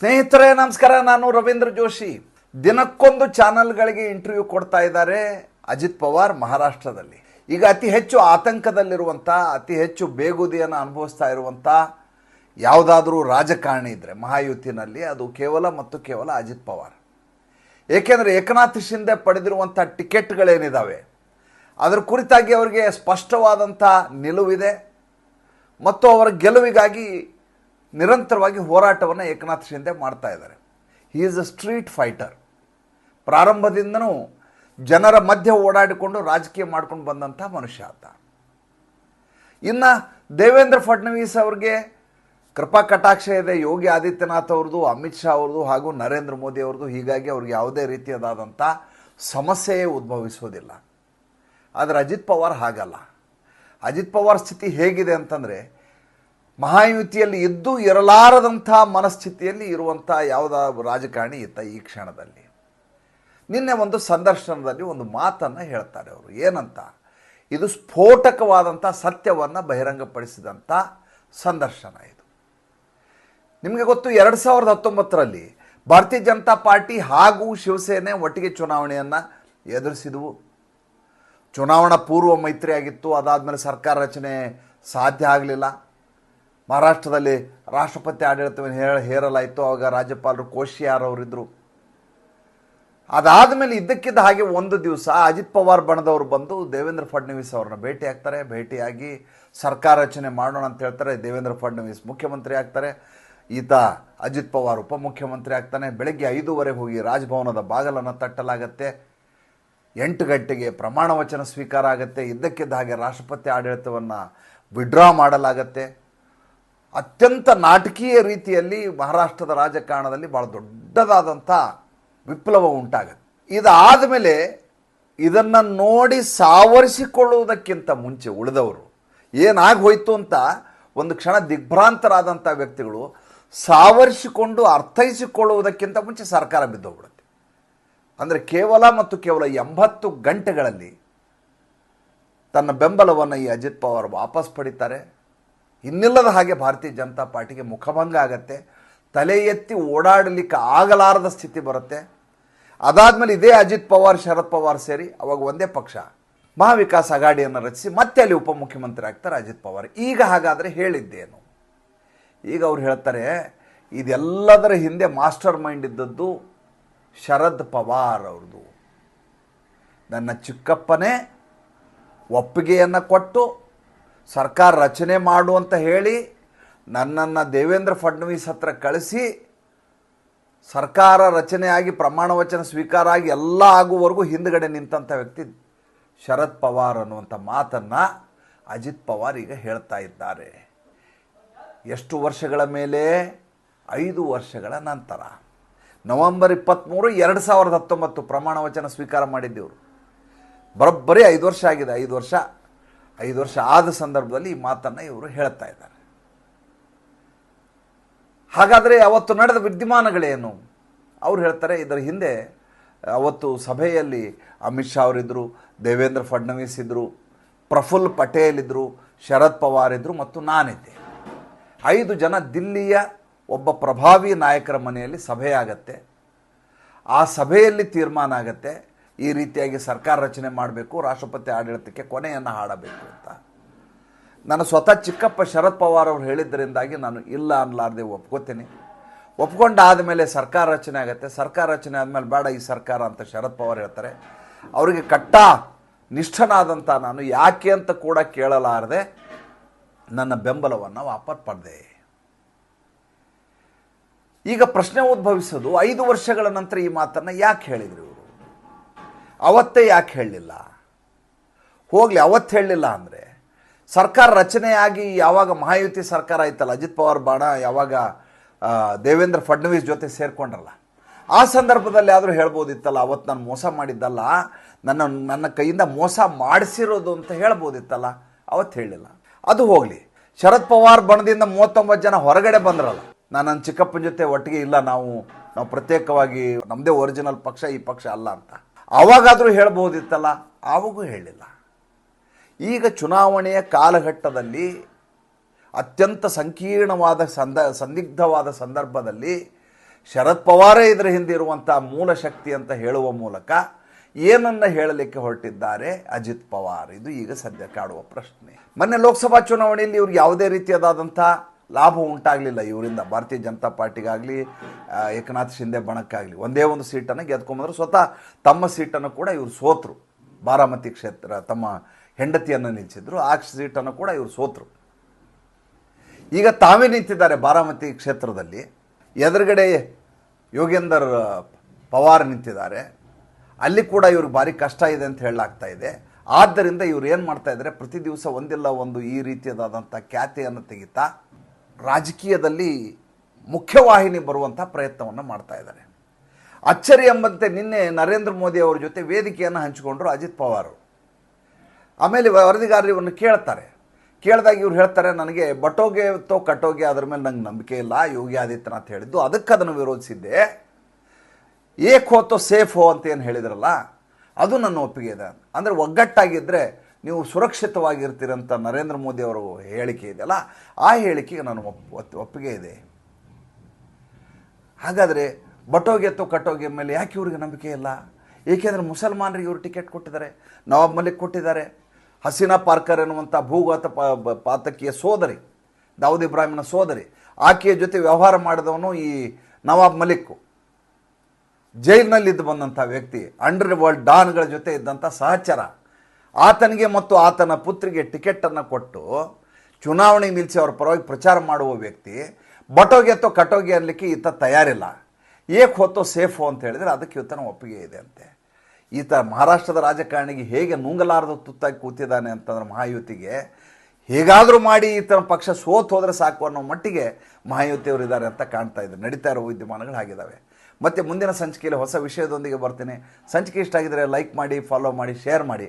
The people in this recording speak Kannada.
ಸ್ನೇಹಿತರೇ, ನಮಸ್ಕಾರ. ನಾನು ರವೀಂದ್ರ ಜೋಶಿ. ದಿನಕ್ಕೊಂದು ಚಾನೆಲ್ಗಳಿಗೆ ಇಂಟರ್ವ್ಯೂ ಕೊಡ್ತಾ ಇದ್ದಾರೆ ಅಜಿತ್ ಪವಾರ್ ಮಹಾರಾಷ್ಟ್ರದಲ್ಲಿ. ಈಗ ಅತಿ ಹೆಚ್ಚು ಆತಂಕದಲ್ಲಿರುವಂಥ, ಅತಿ ಹೆಚ್ಚು ಬೇಗುದಿಯನ್ನು ಅನುಭವಿಸ್ತಾ ಇರುವಂಥ ಯಾವುದಾದ್ರೂ ರಾಜಕಾರಣಿ ಇದ್ದರೆ ಮಹಾಯುತಿನಲ್ಲಿ, ಅದು ಕೇವಲ ಮತ್ತು ಕೇವಲ ಅಜಿತ್ ಪವಾರ್. ಏಕೆಂದರೆ ಏಕನಾಥ್ ಶಿಂದೆ ಪಡೆದಿರುವಂಥ ಟಿಕೆಟ್ಗಳೇನಿದ್ದಾವೆ ಅದರ ಕುರಿತಾಗಿ ಅವರಿಗೆ ಸ್ಪಷ್ಟವಾದಂಥ ನಿಲುವಿದೆ. ಮತ್ತು ಅವರ ಗೆಲುವಿಗಾಗಿ ನಿರಂತರವಾಗಿ ಹೋರಾಟವನ್ನು ಏಕನಾಥ್ ಶಿಂದೆ ಮಾಡ್ತಾ ಇದ್ದಾರೆ. He is a street fighter ಪ್ರಾರಂಭದಿಂದನೂ ಜನರ ಮಧ್ಯೆ ಓಡಾಡಿಕೊಂಡು ರಾಜಕೀಯ ಮಾಡ್ಕೊಂಡು ಬಂದಂಥ ಮನುಷ್ಯ ಆತ. ಇನ್ನು ದೇವೇಂದ್ರ ಫಡ್ನವೀಸ್ ಅವ್ರಿಗೆ ಕೃಪಾ ಕಟಾಕ್ಷ ಇದೆ. ಯೋಗಿ ಆದಿತ್ಯನಾಥ್ ಅವ್ರದ್ದು, ಅಮಿತ್ ಶಾ ಅವ್ರದ್ದು ಹಾಗೂ ನರೇಂದ್ರ ಮೋದಿ ಅವ್ರದ್ದು ಹೀಗಾಗಿ ಅವ್ರಿಗೆ ಯಾವುದೇ ರೀತಿಯದಾದಂಥ ಸಮಸ್ಯೆಯೇ ಉದ್ಭವಿಸೋದಿಲ್ಲ ಆದರೆ ಅಜಿತ್ ಪವಾರ್ ಹಾಗಲ್ಲ. ಅಜಿತ್ ಪವಾರ್ ಸ್ಥಿತಿ ಹೇಗಿದೆ ಅಂತಂದರೆ ಮಹಾಯುತಿಯಲ್ಲಿ ಇದ್ದು ಇರಲಾರದಂಥ ಮನಸ್ಥಿತಿಯಲ್ಲಿ ಇರುವಂಥ ಯಾವುದ ರಾಜಕಾರಣಿ ಇತ್ತ ಈ ಕ್ಷಣದಲ್ಲಿ. ನಿನ್ನೆ ಒಂದು ಸಂದರ್ಶನದಲ್ಲಿ ಒಂದು ಮಾತನ್ನು ಹೇಳ್ತಾರೆ ಅವರು. ಏನಂತ? ಇದು ಸ್ಫೋಟಕವಾದಂಥ ಸತ್ಯವನ್ನು ಬಹಿರಂಗಪಡಿಸಿದಂಥ ಸಂದರ್ಶನ ಇದು. ನಿಮಗೆ ಗೊತ್ತು, ಎರಡು ಸಾವಿರದ ಹತ್ತೊಂಬತ್ತರಲ್ಲಿ ಭಾರತೀಯ ಜನತಾ ಪಾರ್ಟಿ ಹಾಗೂ ಶಿವಸೇನೆ ಒಟ್ಟಿಗೆ ಚುನಾವಣೆಯನ್ನು ಎದುರಿಸಿದವು. ಚುನಾವಣಾ ಪೂರ್ವ ಮೈತ್ರಿಯಾಗಿತ್ತು ಅದಾದ ಅದಾದಮೇಲೆ ಸರ್ಕಾರ ರಚನೆ ಸಾಧ್ಯ ಆಗಲಿಲ್ಲ. ಮಹಾರಾಷ್ಟ್ರದಲ್ಲಿ ರಾಷ್ಟ್ರಪತಿ ಆಡಳಿತವನ್ನು ಹೇಳ ಹೇರಲಾಯಿತು. ಆವಾಗ ರಾಜ್ಯಪಾಲರು ಕೋಶಿಯಾರ್ ಅದಾದ ಮೇಲೆ ಇದ್ದಕ್ಕಿದ್ದ ಹಾಗೆ ಒಂದು ದಿವಸ ಅಜಿತ್ ಪವಾರ್ ಬಣದವರು ಬಂದು ದೇವೇಂದ್ರ ಫಡ್ನವೀಸ್ ಅವ್ರನ್ನ ಭೇಟಿ ಆಗ್ತಾರೆ. ಭೇಟಿಯಾಗಿ ಸರ್ಕಾರ ರಚನೆ ಮಾಡೋಣ ಅಂತ ಹೇಳ್ತಾರೆ. ದೇವೇಂದ್ರ ಫಡ್ನವೀಸ್ ಮುಖ್ಯಮಂತ್ರಿ ಆಗ್ತಾರೆ. ಈತ ಅಜಿತ್ ಪವಾರ್ ಉಪಮುಖ್ಯಮಂತ್ರಿ ಆಗ್ತಾನೆ. ಬೆಳಗ್ಗೆ ಐದೂವರೆಗೆ ಹೋಗಿ ರಾಜಭವನದ ಬಾಗಲನ್ನು ತಟ್ಟಲಾಗತ್ತೆ. ಎಂಟು ಗಂಟೆಗೆ ಪ್ರಮಾಣ ವಚನ ಸ್ವೀಕಾರ ಆಗುತ್ತೆ. ಇದ್ದಕ್ಕಿದ್ದ ಹಾಗೆ ರಾಷ್ಟ್ರಪತಿ ಆಡಳಿತವನ್ನು ವಿಡ್ರಾ ಮಾಡಲಾಗತ್ತೆ. ಅತ್ಯಂತ ನಾಟಕೀಯ ರೀತಿಯಲ್ಲಿ ಮಹಾರಾಷ್ಟ್ರದ ರಾಜಕಾರಣದಲ್ಲಿ ಭಾಳ ದೊಡ್ಡದಾದಂಥ ವಿಪ್ಲವ ಉಂಟಾಗುತ್ತೆ. ಇದಾದ ಮೇಲೆ ಇದನ್ನು ನೋಡಿ ಸಾವರಿಸಿಕೊಳ್ಳುವುದಕ್ಕಿಂತ ಮುಂಚೆ ಉಳಿದವರು ಏನಾಗಿ ಹೋಯ್ತು ಅಂತ ಒಂದು ಕ್ಷಣ ದಿಗ್ಭ್ರಾಂತರಾದಂಥ ವ್ಯಕ್ತಿಗಳು ಸಾವರಿಸಿಕೊಂಡು ಅರ್ಥೈಸಿಕೊಳ್ಳುವುದಕ್ಕಿಂತ ಮುಂಚೆ ಸರ್ಕಾರ ಬಿದ್ದೋಗ್ಬಿಡುತ್ತೆ. ಅಂದರೆ ಕೇವಲ ಮತ್ತು ಕೇವಲ ಎಂಬತ್ತು ಗಂಟೆಗಳಲ್ಲಿ ತನ್ನ ಬೆಂಬಲವನ್ನು ಈ ಅಜಿತ್ ಪವಾರ್ ವಾಪಸ್ ಪಡಿತಾರೆ. ಇನ್ನಿಲ್ಲದ ಹಾಗೆ ಭಾರತೀಯ ಜನತಾ ಪಾರ್ಟಿಗೆ ಮುಖಭಂಗ ಆಗತ್ತೆ, ತಲೆ ಎತ್ತಿ ಓಡಾಡಲಿಕ್ಕೆ ಆಗಲಾರದ ಸ್ಥಿತಿ ಬರುತ್ತೆ. ಅದಾದಮೇಲೆ ಇದೇ ಅಜಿತ್ ಪವಾರ್, ಶರದ್ ಪವಾರ್ ಸೇರಿ ಅವಾಗ ಒಂದೇ ಪಕ್ಷ, ಮಹಾವಿಕಾಸ್ ಅಗಾಡಿಯನ್ನು ರಚಿಸಿ ಮತ್ತೆ ಅಲ್ಲಿ ಉಪಮುಖ್ಯಮಂತ್ರಿ ಆಗ್ತಾರೆ ಅಜಿತ್ ಪವಾರ್. ಈಗ ಹಾಗಾದರೆ ಹೇಳಿದ್ದೇನು? ಈಗ ಅವ್ರು ಹೇಳ್ತಾರೆ, ಇದೆಲ್ಲದರ ಹಿಂದೆ ಮಾಸ್ಟರ್ ಮೈಂಡ್ ಇದ್ದದ್ದು ಶರದ್ ಪವಾರ್ ಅವ್ರದ್ದು. ನನ್ನ ಚಿಕ್ಕಪ್ಪನೇ ಒಪ್ಪಿಗೆಯನ್ನು ಕೊಟ್ಟು ಸರ್ಕಾರ ರಚನೆ ಮಾಡು ಅಂತ ಹೇಳಿ ನನ್ನನ್ನು ದೇವೇಂದ್ರ ಫಡ್ನವೀಸ್ ಹತ್ರ ಕಳಿಸಿ ಸರ್ಕಾರ ರಚನೆಯಾಗಿ ಪ್ರಮಾಣ ವಚನ ಸ್ವೀಕಾರ ಆಗಿ ಎಲ್ಲ ಆಗುವವರೆಗೂ ಹಿಂದ್ಗಡೆ ನಿಂತಂಥ ವ್ಯಕ್ತಿ ಶರದ್ ಪವಾರ್ ಅನ್ನುವಂಥ ಮಾತನ್ನು ಅಜಿತ್ ಪವಾರ್ ಈಗ ಹೇಳ್ತಾ ಇದ್ದಾರೆ. ಎಷ್ಟು ವರ್ಷಗಳ ಮೇಲೆ? ಐದು ವರ್ಷಗಳ ನಂತರ. ನವೆಂಬರ್ ಇಪ್ಪತ್ತ್ಮೂರು ಎರಡು ಸಾವಿರದ ಹತ್ತೊಂಬತ್ತು ಪ್ರಮಾಣ ವಚನ ಸ್ವೀಕಾರ ಮಾಡಿದ್ದೆವರು ಬರೋಬ್ಬರಿ ಐದು ವರ್ಷ ಆಗಿದೆ, ಐದು ವರ್ಷ. ಐದು ವರ್ಷ ಆದ ಸಂದರ್ಭದಲ್ಲಿ ಈ ಮಾತನ್ನು ಇವರು ಹೇಳ್ತಾ ಇದ್ದಾರೆ. ಹಾಗಾದರೆ ಅವತ್ತು ನಡೆದ ವಿದ್ಯಮಾನಗಳೇನು? ಅವ್ರು ಹೇಳ್ತಾರೆ, ಇದರ ಹಿಂದೆ ಅವತ್ತು ಸಭೆಯಲ್ಲಿ ಅಮಿತ್ ಶಾ ಅವರಿದ್ದರು ದೇವೇಂದ್ರ ಫಡ್ನವೀಸ್ ಇದ್ದರು ಪ್ರಫುಲ್ ಪಟೇಲ್ ಇದ್ದರು ಶರದ್ ಪವಾರ್ ಇದ್ದರು ಮತ್ತು ನಾನಿದ್ದೆ. ಐದು ಜನ ದಿಲ್ಲಿಯ ಒಬ್ಬ ಪ್ರಭಾವಿ ನಾಯಕರ ಮನೆಯಲ್ಲಿ ಸಭೆಯಾಗತ್ತೆ. ಆ ಸಭೆಯಲ್ಲಿ ತೀರ್ಮಾನ ಆಗತ್ತೆ. ಈ ರೀತಿಯಾಗಿ ಸರ್ಕಾರ ರಚನೆ ಮಾಡಬೇಕು, ರಾಷ್ಟ್ರಪತಿ ಆಡಳಿತಕ್ಕೆ ಕೊನೆಯನ್ನು ಹಾಡಬೇಕು ಅಂತ. ನಾನು ಸ್ವತಃ ಚಿಕ್ಕಪ್ಪ ಶರದ್ ಪವಾರ್ ಅವರು ಹೇಳಿದ್ದರಿಂದಾಗಿ ನಾನು ಇಲ್ಲ ಅನ್ನಲಾರ್ದೆ ಒಪ್ಕೋತೀನಿ. ಒಪ್ಕೊಂಡಾದ ಮೇಲೆ ಸರ್ಕಾರ ರಚನೆ ಆಗುತ್ತೆ. ಸರ್ಕಾರ ರಚನೆ ಆದಮೇಲೆ ಬೇಡ ಈ ಸರ್ಕಾರ ಅಂತ ಶರದ್ ಪವಾರ್ ಹೇಳ್ತಾರೆ. ಅವರಿಗೆ ಕಟ್ಟ ನಿಷ್ಠನಾದಂಥ ನಾನು ಯಾಕೆ ಅಂತ ಕೂಡ ಕೇಳಲಾರದೆ ನನ್ನ ಬೆಂಬಲವನ್ನು ವಾಪಸ್ ಪಡೆದೆ. ಈಗ ಪ್ರಶ್ನೆ ಉದ್ಭವಿಸೋದು, ಐದು ವರ್ಷಗಳ ನಂತರ ಈ ಮಾತನ್ನು ಯಾಕೆ ಹೇಳಿದ್ರು? ಅವತ್ತೇ ಯಾಕೆ ಹೇಳಲಿಲ್ಲ ಹೋಗಲಿ, ಅವತ್ತು ಹೇಳಲಿಲ್ಲ ಅಂದರೆ ಸರ್ಕಾರ ರಚನೆಯಾಗಿ ಯಾವಾಗ ಮಹಾಯುತಿ ಸರ್ಕಾರ ಆಯ್ತಲ್ಲ ಅಜಿತ್ ಪವಾರ್ ಬಾಣ ಯಾವಾಗ ದೇವೇಂದ್ರ ಫಡ್ನವೀಸ್ ಜೊತೆ ಸೇರಿಕೊಂಡ್ರಲ್ಲ, ಆ ಸಂದರ್ಭದಲ್ಲಿ ಆದರೂ ಹೇಳ್ಬೋದಿತ್ತಲ್ಲ, ಅವತ್ತು ನಾನು ಮೋಸ ಮಾಡಿದ್ದಲ್ಲ, ನನ್ನ ನನ್ನ ಕೈಯಿಂದ ಮೋಸ ಮಾಡಿಸಿರೋದು ಅಂತ ಹೇಳ್ಬೋದಿತ್ತಲ್ಲ? ಅವತ್ತು ಹೇಳಲಿಲ್ಲ ಅದು ಹೋಗಲಿ, ಶರದ್ ಪವಾರ್ ಬಣದಿಂದ ಮೂವತ್ತೊಂಬತ್ತು ಜನ ಹೊರಗಡೆ ಬಂದ್ರಲ್ಲ, ನಾನು ನನ್ನ ಚಿಕ್ಕಪ್ಪನ ಜೊತೆ ಒಟ್ಟಿಗೆ ಇಲ್ಲ, ನಾವು ನಾವು ಪ್ರತ್ಯೇಕವಾಗಿ ನಮ್ಮದೇ ಒರಿಜಿನಲ್ ಪಕ್ಷ, ಈ ಪಕ್ಷ ಅಲ್ಲ ಅಂತ. ಆವಾಗಾದರೂ ಹೇಳ್ಬೋದಿತ್ತಲ್ಲ ಆವಾಗೂ ಹೇಳಿಲ್ಲ. ಈಗ ಚುನಾವಣೆಯ ಕಾಲಘಟ್ಟದಲ್ಲಿ, ಅತ್ಯಂತ ಸಂಕೀರ್ಣವಾದ ಸಂದ, ಸಂದಿಗ್ಧವಾದ ಸಂದರ್ಭದಲ್ಲಿ ಶರದ್ ಪವಾರೇ ಇದರ ಹಿಂದೆ ಇರುವಂಥ ಮೂಲ ಶಕ್ತಿ ಅಂತ ಹೇಳುವ ಮೂಲಕ ಏನನ್ನು ಹೇಳಲಿಕ್ಕೆ ಹೊರಟಿದ್ದಾರೆ? ಅಜಿತ್ ಪವಾರ್. ಇದು ಈಗ ಸದ್ಯ ಕಾಡುವ ಪ್ರಶ್ನೆ. ಮೊನ್ನೆ ಲೋಕಸಭಾ ಚುನಾವಣೆಯಲ್ಲಿ ಇವ್ರಿಗೆ ಯಾವುದೇ ರೀತಿಯಾದಂಥ ಲಾಭ ಉಂಟಾಗಲಿಲ್ಲ ಇವರಿಂದ. ಭಾರತೀಯ ಜನತಾ ಪಾರ್ಟಿಗಾಗಲಿ ಏಕನಾಥ್ ಶಿಂದೆ ಬಣಕ್ಕಾಗಲಿ ಒಂದೇ ಒಂದು ಸೀಟನ್ನು ಗೆದ್ಕೊಂಬಂದ್ರು. ಸ್ವತಃ ತಮ್ಮ ಸೀಟನ್ನು ಕೂಡ ಇವರು ಸೋತರು. ಬಾರಾಮತಿ ಕ್ಷೇತ್ರ ತಮ್ಮ ಹೆಂಡತಿಯನ್ನು ನಿಲ್ಲಿಸಿದ್ರು ಆ ಸೀಟನ್ನು ಕೂಡ ಇವರು ಸೋತರು. ಈಗ ತಾವೇ ನಿಂತಿದ್ದಾರೆ ಬಾರಾಮತಿ ಕ್ಷೇತ್ರದಲ್ಲಿ. ಎದುರುಗಡೆ ಯೋಗೇಂದರ್ ಪವಾರ್ ನಿಂತಿದ್ದಾರೆ. ಅಲ್ಲಿ ಕೂಡ ಇವ್ರಿಗೆ ಭಾರಿ ಕಷ್ಟ ಇದೆ ಅಂತ ಹೇಳಲಾಗ್ತಾ ಇದೆ. ಆದ್ದರಿಂದ ಇವ್ರು ಏನು ಮಾಡ್ತಾ ಇದ್ದಾರೆ? ಪ್ರತಿ ದಿವಸ ಒಂದಿಲ್ಲ ಒಂದು ಈ ರೀತಿಯಾದಂಥ ಖ್ಯಾತಿಯನ್ನು ತೆಗಿತಾ ರಾಜಕೀಯದಲ್ಲಿ ಮುಖ್ಯವಾಹಿನಿ ಬರುವಂಥ ಪ್ರಯತ್ನವನ್ನು ಮಾಡ್ತಾ ಇದ್ದಾರೆ. ಅಚ್ಚರಿ ಎಂಬಂತೆ ನಿನ್ನೆ ನರೇಂದ್ರ ಮೋದಿ ಅವರ ಜೊತೆ ವೇದಿಕೆಯನ್ನು ಹಂಚಿಕೊಂಡ್ರು ಅಜಿತ್ ಪವಾರ್ ಆಮೇಲೆ ವರದಿಗಾರರು ಇವ್ರನ್ನ ಕೇಳ್ತಾರೆ. ಕೇಳಿದಾಗ ಇವ್ರು ಹೇಳ್ತಾರೆ, ನನಗೆ ಬಟೋಗೆ ತೋ ಕಟೋಗೆ ಅದ್ರ ಮೇಲೆ ನಂಗೆ ನಂಬಿಕೆ ಇಲ್ಲ, ಯೋಗಿ ಆದಿತ್ಯನಾಥ್ ಹೇಳಿದ್ದು, ಅದಕ್ಕೆ ಅದನ್ನು ವಿರೋಧಿಸಿದ್ದೆ. ಏಕ್ ಹೋತೋ ಸೇಫ್ ಹೋ ಅಂತ ಏನು ಹೇಳಿದ್ರಲ್ಲ, ಅದು ನನ್ನ ಒಪ್ಪಿಗೆ ಇದೆ. ಅಂದರೆ ಒಗ್ಗಟ್ಟಾಗಿದ್ದರೆ ನೀವು ಸುರಕ್ಷಿತವಾಗಿರ್ತೀರಂತ ನರೇಂದ್ರ ಮೋದಿ ಅವರ ಹೇಳಿಕೆ ಇದೆಯಲ್ಲ, ಆ ಹೇಳಿಕೆಗೆ ನಾನು ಒಪ್ಪಿಗೆ ಇದೆ. ಹಾಗಾದರೆ ಬಟೋಗೆ ಅಥವಾ ಕಟೋಗೆ ಮೇಲೆ ಯಾಕೆ ಇವ್ರಿಗೆ ನಂಬಿಕೆ ಇಲ್ಲ? ಏಕೆಂದರೆ ಮುಸಲ್ಮಾನರಿಗೆ ಇವರು ಟಿಕೆಟ್ ಕೊಟ್ಟಿದ್ದಾರೆ, ನವಾಬ್ ಮಲಿಕ್ ಕೊಟ್ಟಿದ್ದಾರೆ. ಹಸೀನಾ ಪಾರ್ಕರ್ ಎನ್ನುವಂಥ ಭೂಗತ ಪಾತಕಿಯ ಸೋದರಿ, ದಾವೂದ್ ಇಬ್ರಾಹಿಂನ ಸೋದರಿ, ಆಕೆಯ ಜೊತೆ ವ್ಯವಹಾರ ಮಾಡಿದವನು ಈ ನವಾಬ್ ಮಲಿಕ್ಕು ಜೈಲಿನಲ್ಲಿದ್ದು ಬಂದಂಥ ವ್ಯಕ್ತಿ ಅಂಡರ್ ವರ್ಲ್ಡ್ ಡಾನ್ಗಳ ಜೊತೆ ಇದ್ದಂಥ ಸಹಚರ. ಆತನಿಗೆ ಮತ್ತು ಆತನ ಪುತ್ರಿಗೆ ಟಿಕೆಟನ್ನು ಕೊಟ್ಟು ಚುನಾವಣೆ ನಿಲ್ಲಿಸಿ ಅವರ ಪರವಾಗಿ ಪ್ರಚಾರ ಮಾಡುವ ವ್ಯಕ್ತಿ ಬಟೋಗೆ ಅಥವಾ ಕಟೋಗೆ ಅನ್ನಲಿಕ್ಕೆ ಈತ ತಯಾರಿಲ್ಲ. ಏಕೆ ಹೊತ್ತೋ ಸೇಫು ಅಂತ ಹೇಳಿದರೆ ಅದಕ್ಕೆ ಈತನ ಒಪ್ಪಿಗೆ ಇದೆ ಅಂತೆ. ಈತ ಮಹಾರಾಷ್ಟ್ರದ ರಾಜಕಾರಣಿಗೆ ಹೇಗೆ ನುಂಗಲಾರದ ತುತ್ತಾಗಿ ಕೂತಿದ್ದಾನೆ ಅಂತಂದ್ರೆ ಮಹಾಯುತಿಗೆ, ಹೇಗಾದರೂ ಮಾಡಿ ಈತನ ಪಕ್ಷ ಸೋತ್ ಹೋದರೆ ಸಾಕು ಅನ್ನೋ ಮಟ್ಟಿಗೆ ಮಹಾಯುತಿಯವರು ಇದ್ದಾರೆ ಅಂತ ಕಾಣ್ತಾ ಇದ್ದಾರೆ. ನಡೀತಾ ಇರೋ ವಿದ್ಯಮಾನಗಳು ಆಗಿದ್ದಾವೆ ಮತ್ತು ಮುಂದಿನ ಸಂಚಿಕೆಯಲ್ಲಿ ಹೊಸ ವಿಷಯದೊಂದಿಗೆ ಬರ್ತೀನಿ. ಸಂಚಿಕೆ ಇಷ್ಟ ಆಗಿದರೆ ಲೈಕ್ ಮಾಡಿ, ಫಾಲೋ ಮಾಡಿ, ಶೇರ್ ಮಾಡಿ.